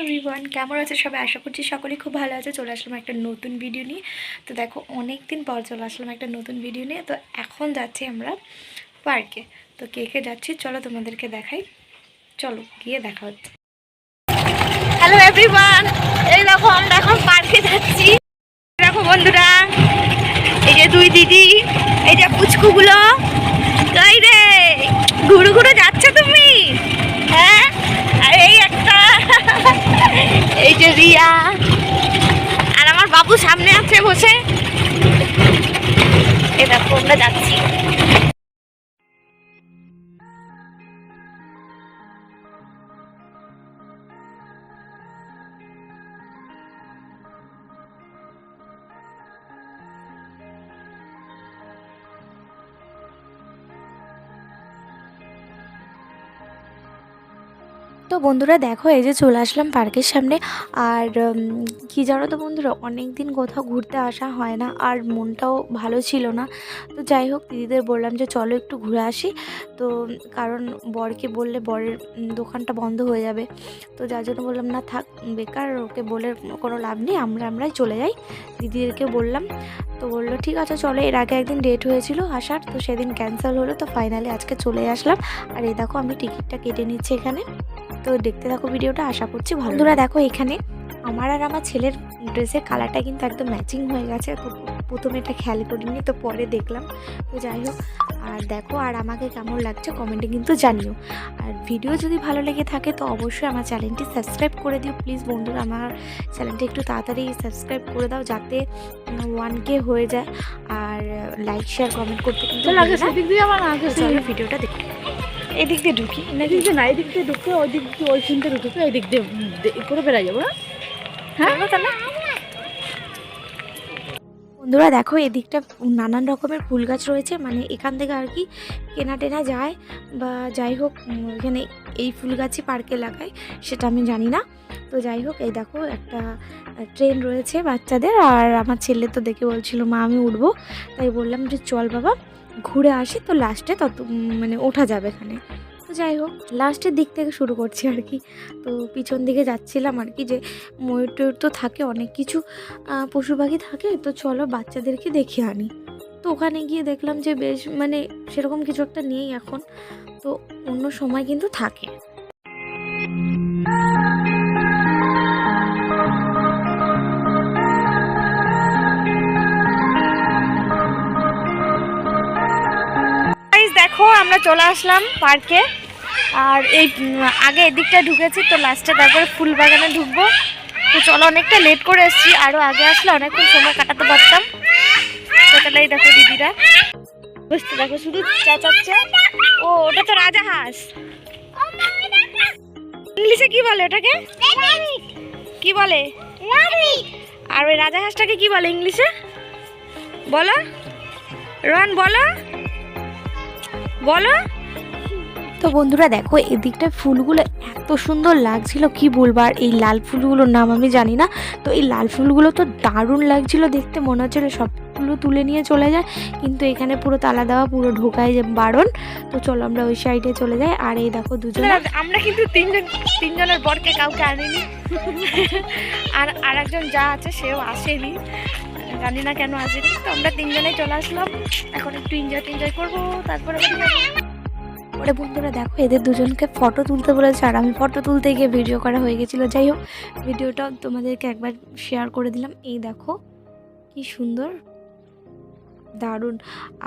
Everyone কেমন আছে সবাই? আশা করছি সকলেই খুব ভালো আছে। চলে আসলাম একটা নতুন ভিডিও নিয়ে। তো দেখো অনেক দিন পর চলে আসলাম একটা নতুন ভিডিও নিয়ে। তো এখন যাচ্ছি আমরা পার্কে তো কে কে যাচ্ছি? চলো তোমাদেরকে দেখাই। চলো, গিয়ে দেখা হচ্ছে। হ্যালো এভরিওয়ান এই দেখো আমরা এখন পার্কে যাচ্ছি। দেখো বন্ধুরা, এই যে দুই দিদি, এই যে পুচকুগুলো। তাই রে ঘুরু যাচ্ছে তুমি হ্যাঁ আর এই একটা এই যে রিয়া। আর আমার বাবু সামনে আছে বসে। দেখো আমরা যাচ্ছি। তো বন্ধুরা দেখো, এই যে চলে আসলাম পার্কের সামনে। আর কি জানো তো বন্ধুরা অনেক দিন কোথাও ঘুরতে আসা হয় না, আর মনটাও ভালো ছিল না। তো যাই হোক, দিদিদের বললাম যে চলো একটু ঘুরে আসি। তো, কারণ বরকে বললে বরের দোকানটা বন্ধ হয়ে যাবে। তো যার জন্য বললাম, না থাক, বেকার, ওকে বলে কোনো লাভ নেই, আমরা, আমরাই চলে যাই। দিদিদেরকে বললাম। তো বলল, ঠিক আছে, চলো। এর আগে একদিন ডেট হয়েছিল আসার, তো সেদিন ক্যান্সেল হলো, তো ফাইনালি আজকে চলে আসলাম। আর এই দেখো, আমি টিকিটটা কেটে নিচ্ছি এখানে। তো দেখতে থাকো ভিডিওটা আশা করছি ভালো বন্ধুরা দেখো এখানে আমার আর আমার ছেলের ড্রেসের কালারটা কিন্তু একদম ম্যাচিং হয়ে গেছে। তো প্রথমে এটা খেয়াল করিনি তো পরে দেখলাম। তো যাই হোক আর দেখো আর আমাকে কেমন লাগছে কমেন্টে কিন্তু জানিও। আর ভিডিও যদি ভালো লেগে থাকে তো অবশ্যই আমার চ্যানেলটি সাবস্ক্রাইব করে দিও। প্লিজ বন্ধুরা আমার চ্যানেলটি একটু তাড়াতাড়ি সাবস্ক্রাইব করে দাও যাতে ওয়ান কে হয়ে যায়। আর লাইক শেয়ার কমেন্ট করতে কিন্তু ভিডিওটা দেখো। এদিক দিয়ে ঢুকি। এদিক দিয়ে না এদিক দিয়ে ঢুকে ওই দিক দিয়ে ওই সিনতে ঢুকে ওই দিক দিয়ে করে বেড়াই যাব হ্যাঁ? তাহলে। বন্ধুরা দেখো এদিকটা নানান রকমের ফুল গাছ রয়েছে। মানে এখান থেকে আর কি কেনা টেনা যায় বা যাই হোক এখানে এই ফুল গাছই পার্কে লাগায় সেটা আমি জানি না। তো যাই হোক এই দেখো একটা ট্রেন রয়েছে বাচ্চাদের। আর আমার ছেলে তো দেখে বলছিল মা আমি উঠবো। তাই বললাম যে চল বাবা। ঘুরে আসি, তো লাস্টে তত মানে ওঠা যাবে এখানে। তো যাই হোক লাস্টের দিক থেকে শুরু করছি আর কি। তো পিছন দিকে যাচ্ছিলাম আর কি যে ময়ূর টয়ূর তো থাকে, অনেক কিছু পশু পাখি থাকে, তো চলো বাচ্চাদেরকে দেখে আনি। তো ওখানে গিয়ে দেখলাম যে বেশ মানে সেরকম কিছু একটা নেই এখন, তো অন্য সময় কিন্তু থাকে। আমরা চলে আসলাম পার্কে। আর এই আগে এদিকটা ঢুকেছি, তো লাস্টে তারপরে ফুল বাগানে ঢুকবো। তো চলো অনেকটা লেট করে এসেছি আরও আগে আসলে অনেকক্ষণ সময় কাটাতে পারতাম। এই দেখো দিদিরা। বুঝতে দেখো, শুধু চেঁচাচ্ছে। ও, ওটা তো রাজা হাঁস। ইংলিশে কি বলে ওটাকে? কি বলে? আর ওই রাজা হাঁসটাকে কি বলে ইংলিশে? বলো। রন, বলো। বলো। তো বন্ধুরা দেখো এদিকটা ফুলগুলো এত সুন্দর লাগছিল কি বলব? আর এই লাল ফুলগুলোর নাম আমি জানি না। তো এই লাল ফুলগুলো তো দারুণ লাগছিল দেখতে মনে হচ্ছিল সবগুলো তুলে নিয়ে চলে যায়। কিন্তু এখানে পুরো তালা দেওয়া পুরো ঢোকায় যে বারণ। তো চলো আমরা ওই সাইডে চলে যাই। আর এই দেখো দুজন। আমরা কিন্তু তিনজন তিনজনের বরকে কাউকে আনিনি। আর আর একজন যা আছে সেও আসেনি। জানি না কেন আসেনি তো আমরা তিনজনেই চলে আসলাম। এখন একটু এনজয় টেনজয় করব তারপরে ওরে বন্ধুরা দেখো এদের দুজনকে ফটো তুলতে বলেছে আর আমি ফটো তুলতে গিয়ে ভিডিও করা হয়ে গেছিল। যাই হোক ভিডিওটাও তোমাদেরকে একবার শেয়ার করে দিলাম। এই দেখো কি সুন্দর দারুণ।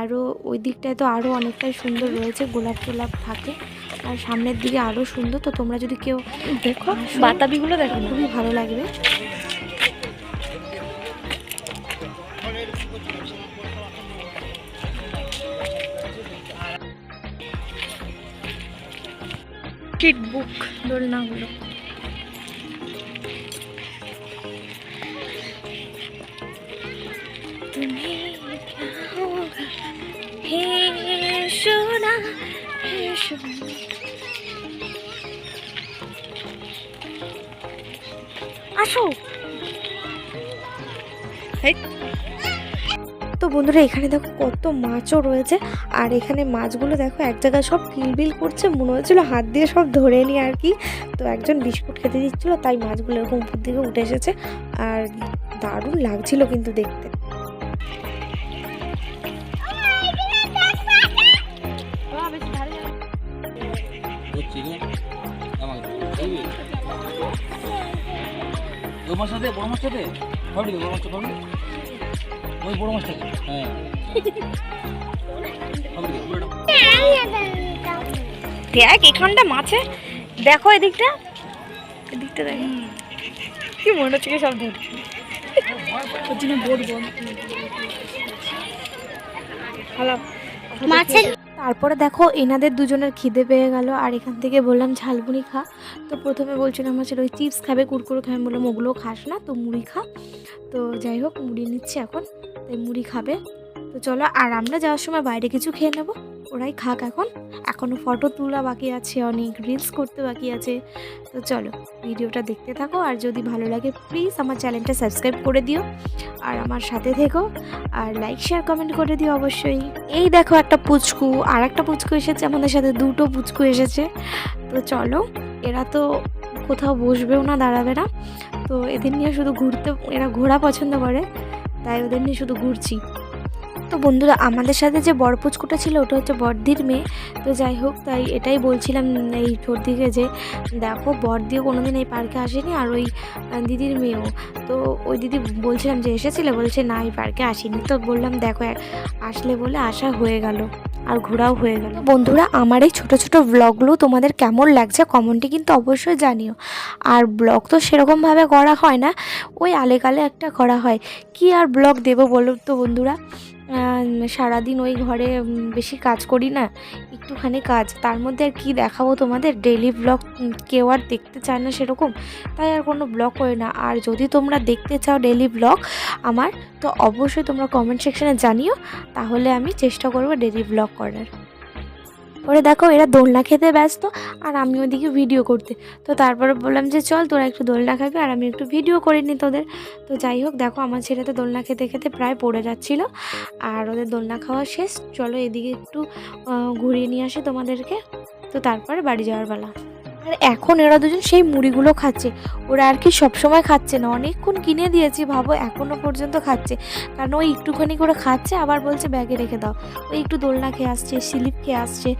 আরও ওই দিকটায় তো আরও অনেকটাই সুন্দর রয়েছে গোলাপ টোলাপ থাকে। আর সামনের দিকে আরও সুন্দর। তো তোমরা যদি কেউ দেখো বাতাবিগুলো দেখো খুবই ভালো লাগবে। স্ট্রিট বুক দোলনাগুলো হে আসো। হেই। তো বন্ধুরা, এখানে দেখো কত মাছও রয়েছে। আর এখানে মাছগুলো দেখো এক জায়গায় সব কিলবিল করছে, মনে হচ্ছিল হাত দিয়ে সব ধরে নি আর কি। তো একজন বিস্কুট খেতে দিচ্ছিল, তাই মাছগুলো এরকম উপর দিকে উঠে এসেছে। আর দারুণ লাগছিল কিন্তু দেখতে। ওই মাছটাতে বড় মাছটাতে ভাবলি বড় মাছটা ভাবলি ওই বড় মাছটাতে হ্যাঁ। দেখ এখানটা মাছে। দেখো এদিকটা। এদিকটা দেখো। কি মনে হচ্ছে কি সব ধরছে? মাছের তারপরে দেখো এনাদের দুজনের খিদে পেয়ে গেল। আর এখান থেকে বললাম ঝালমুড়ি খা। তো প্রথমে বলছিলাম হচ্ছে ওই চিপস খাবে কুরকুরে খাবে। বললাম ওগুলো খাস না তো মুড়ি খা। তো যাই হোক মুড়ি নিচ্ছে এখন। তাই মুড়ি খাবে। তো চলো, আর আমরা যাওয়ার সময় বাইরে কিছু খেয়ে নেব। ওরাই খাক এখন। এখনও ফটো তোলা বাকি আছে, অনেক রিলস করতে বাকি আছে। তো চলো, ভিডিওটা দেখতে থাকো। আর যদি ভালো লাগে প্লিজ আমার চ্যানেলটা সাবস্ক্রাইব করে দিও। আর আমার সাথে থেকো। আর লাইক শেয়ার কমেন্ট করে দিও অবশ্যই। এই দেখো একটা পুচকু, আর একটা পুচকু এসেছে, আমাদের সাথে দুটো পুচকু এসেছে। তো চলো, এরা তো কোথাও বসবেও না, দাঁড়াবে না। তো এদের নিয়ে শুধু ঘুরতে, এরা ঘোরা পছন্দ করে। তাই ওদের নিয়ে শুধু ঘুরছি। তো বন্ধুরা, আমাদের সাথে যে বরপুচকুটা ছিল, ওটা হচ্ছে বর্দির মেয়ে। তো যাই হোক, তাই এটাই বলছিলাম এই ছোটদিকে যে, দেখো বর্দিও কোনোদিন এই পার্কে আসেনি, আর ওই দিদির মেয়েও। তো ওই দিদি বলছিলাম যে, এসেছিলে? বলছে, না, এই পার্কে আসেনি। তো বললাম, দেখো আসলে বলে আসা হয়ে গেল। আর ঘোরাও হয়ে গেল। বন্ধুরা, আমার এই ছোটো ছোটো ব্লগগুলো তোমাদের কেমন লাগছে কমেন্টে কিন্তু অবশ্যই জানিও। আর ব্লগ তো সেরকমভাবে করা হয় না, ওই আলেকালে একটা করা হয়। কি আর ব্লগ দেবো বলো তো বন্ধুরা? সারাদিন ওই ঘরে বেশি কাজ করি না, একটুখানি কাজ। তার মধ্যে আর কী দেখাবো তোমাদের? ডেলি ব্লগ কেউ আর দেখতে চায় না সেরকম, তাই আর কোনো ব্লগ করি না। আর যদি তোমরা দেখতে চাও ডেলি ব্লগ আমার, তো অবশ্যই তোমরা কমেন্ট সেকশানে জানিও। তাহলে আমি চেষ্টা করব ডেলি ব্লগ করার। ওরে দেখো, এরা দোলনা খেতে ব্যস্ত, আর আমি ওদিকে ভিডিও করতে। তো তারপরে বললাম যে, চল, তোরা একটু দোলনা খাবি, আর আমি একটু ভিডিও করে নিই তোদের। তো যাই হোক, দেখো, আমার ছেলে তো দোলনা খেতে খেতে প্রায় পড়ে যাচ্ছিল, আর ওদের দোলনা খাওয়া শেষ। চলো, এদিকে একটু ঘুরিয়ে নিয়ে আসি তোমাদেরকে। তো তারপরে বাড়ি যাওয়ার বেলা আর এখন এরা দুজন সেই মুড়িগুলো খাচ্ছে। ওরা আর কি সবসময় খাচ্ছে না। অনেকক্ষণ কিনে দিয়েছি, ভাবো এখনও পর্যন্ত খাচ্ছে। কারণ ওই একটুখানি করে খাচ্ছে, আবার বলছে, ব্যাগে রেখে দাও। ওই একটু দোলনা খেয়ে আসছে, স্লিপ খেয়ে আসছে।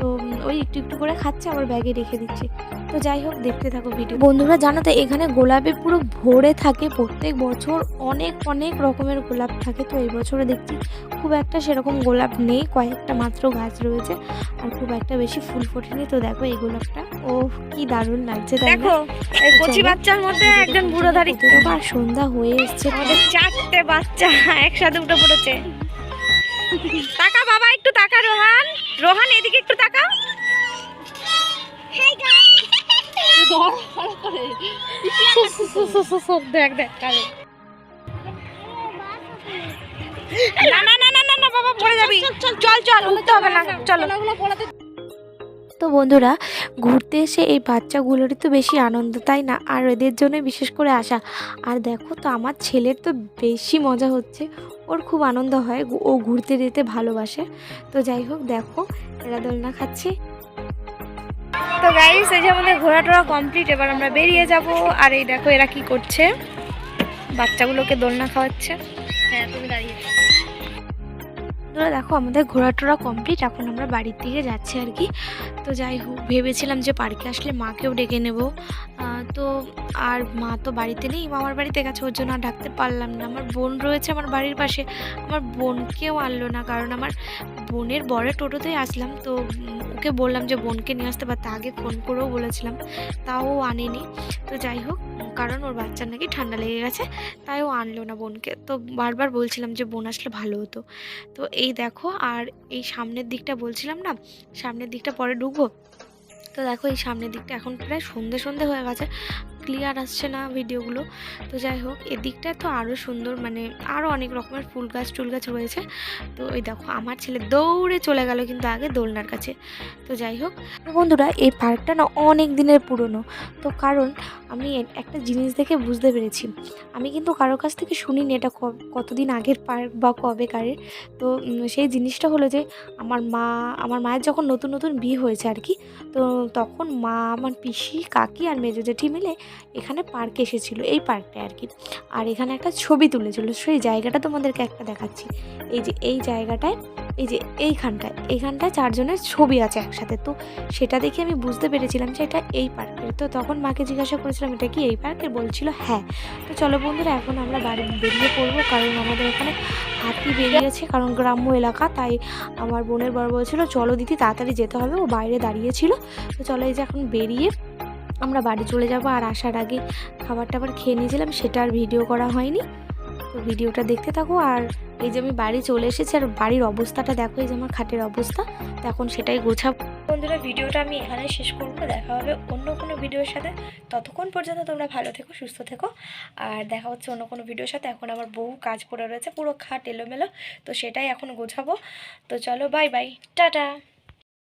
তো ওই একটু একটু করে খাচ্ছে, আবার ব্যাগে রেখে দিচ্ছে। তো যাই হোক, দেখতে থাকো ভিডিও বন্ধুরা, জানো তো, এখানে গোলাপে পুরো ভরে থাকে প্রত্যেক বছর। অনেক অনেক রকমের গোলাপ থাকে। তো এই বছরে দেখছি খুব একটা সেরকম গোলাপ নেই। কয়েকটা মাত্র গাছ রয়েছে। আর খুব একটা বেশি ফুল ফোটেনি। তো দেখো, এই গোলাপটা ও কি দারুণ লাগছে দেখো এই কচি বাচ্চার মধ্যে একজন বুড়ো ধারি আর সন্ধ্যা হয়ে এসছে আমাদের চারটে বাচ্চা একসাথে উঠে পড়েছে তাকা বাবা একটু তাকা রোহান রোহান এদিকে একটু তাকা দেখ দেখ না না না না না না বাবা পড়ে যাবি চল চল চল উঠতে হবে না চলো তো বন্ধুরা, ঘুরতে এসে এই বাচ্চাগুলোরই তো বেশি আনন্দ, তাই না? আর এদের জন্যই বিশেষ করে আসা। আর দেখো তো, আমার ছেলের তো বেশি মজা হচ্ছে। ওর খুব আনন্দ হয় ও ঘুরতে যেতে ভালোবাসে। তো যাই হোক, দেখো, এরা দোলনা খাচ্ছে। তো গাইস এই যে আমাদের ঘোরা টোরা কমপ্লিট এবার আমরা বেরিয়ে যাব। আর এই দেখো, এরা কি করছে? বাচ্চাগুলোকে দোলনা খাওয়াচ্ছে। হ্যাঁ তুমি দাঁড়িয়ে বন্ধুরা, দেখো আমাদের ঘোরাটোরা কমপ্লিট এখন আমরা বাড়ির দিকে যাচ্ছি আর কি। তো যাই হোক, ভেবেছিলাম যে পার্কে আসলে মাকেও ডেকে নেব। তো আর মা তো বাড়িতে নেই, মামার বাড়িতে গেছে, ওর জন্য আর ডাকতে পারলাম না। আমার বোন রয়েছে আমার বাড়ির পাশে। আমার বোনকেও আনলো না, কারণ আমার বোনের বরের টোটোতেই আসলাম। তো ওকে বললাম যে বোনকে নিয়ে আসতে পারতে আগে ফোন করেও বলেছিলাম। তাও আনেনি। তো যাই হোক, কারণ ওর বাচ্চার নাকি ঠান্ডা লেগে গেছে, তাই ও আনলো না বোনকে। তো বারবার বলছিলাম যে বোন আসলে ভালো হতো। তো এই দেখো, আর এই সামনের দিকটা বলছিলাম না, সামনের দিকটা পরে ঢুকবো। তো দেখো, এই সামনের দিকটা এখন প্রায় সন্ধে সন্ধে হয়ে গেছে। ক্লিয়ার আসছে না ভিডিওগুলো। তো যাই হোক এদিকটা তো আরও সুন্দর মানে আরও অনেক রকমের ফুল গাছ টুল গাছ রয়েছে। তো ওই দেখো, আমার ছেলে দৌড়ে চলে গেল কিন্তু আগে দোলনার কাছে। তো যাই হোক বন্ধুরা, এই পার্কটা না অনেক দিনের পুরনো। তো কারণ আমি একটা জিনিস দেখে বুঝতে পেরেছি। আমি কিন্তু কারোর কাছ থেকে শুনিনি এটা কতদিন আগের পার্ক বা কবেকারের তো সেই জিনিসটা হলো যে, আমার মা, আমার মায়ের যখন নতুন নতুন বিয়ে হয়েছে আর কি, তো তখন মা, আমার পিসি, কাকি আর মেজো জেঠি মিলে এখানে পার্কে এসেছিল, এই পার্কটায় আর কি। আর এখানে একটা ছবি তুলেছিল, সেই জায়গাটা তোমাদেরকে একটা দেখাচ্ছি। এই যে, এই জায়গাটায়, এই যে, এইখানটায় এইখানটায় চারজনের ছবি আছে একসাথে। তো সেটা দেখে আমি বুঝতে পেরেছিলাম যে এটা এই পার্কের তো তখন মাকে জিজ্ঞাসা করেছিলাম, এটা কি এই পার্কের বলছিল হ্যাঁ। তো চলো বন্ধুরা, এখন আমরা বাড়ি বেরিয়ে পড়ব, কারণ আমাদের এখানে হাতি বেরিয়েছে কারণ গ্রাম্য এলাকা, তাই আমার বোনের বড় বলছিল, চলো দিদি, তাড়াতাড়ি যেতে হবে। ও বাইরে দাঁড়িয়েছিল তো চলো এই যে, এখন বেরিয়ে আমরা বাড়ি চলে যাব আর আসার আগে খাবার টাবার খেয়ে নিয়েছিলাম, সেটা আর ভিডিও করা হয়নি। তো ভিডিওটা দেখতে থাকো আর এই যে আমি বাড়ি চলে এসেছি আর বাড়ির অবস্থাটা দেখো, এই যে আমার খাটের অবস্থা। এখন সেটাই গোছাবো। বন্ধুরা ভিডিওটা আমি এখানে শেষ করব। দেখা হবে অন্য কোনো ভিডিওর সাথে। ততক্ষণ পর্যন্ত তোমরা ভালো থেকো, সুস্থ থেকো। আর দেখা হচ্ছে অন্য কোনো ভিডিওর সাথে। এখন আমার বহু কাজ পড়ে রয়েছে, পুরো খাট এলোমেলো। তো সেটাই এখন গোছাবো। তো চলো বাই বাই টাটা!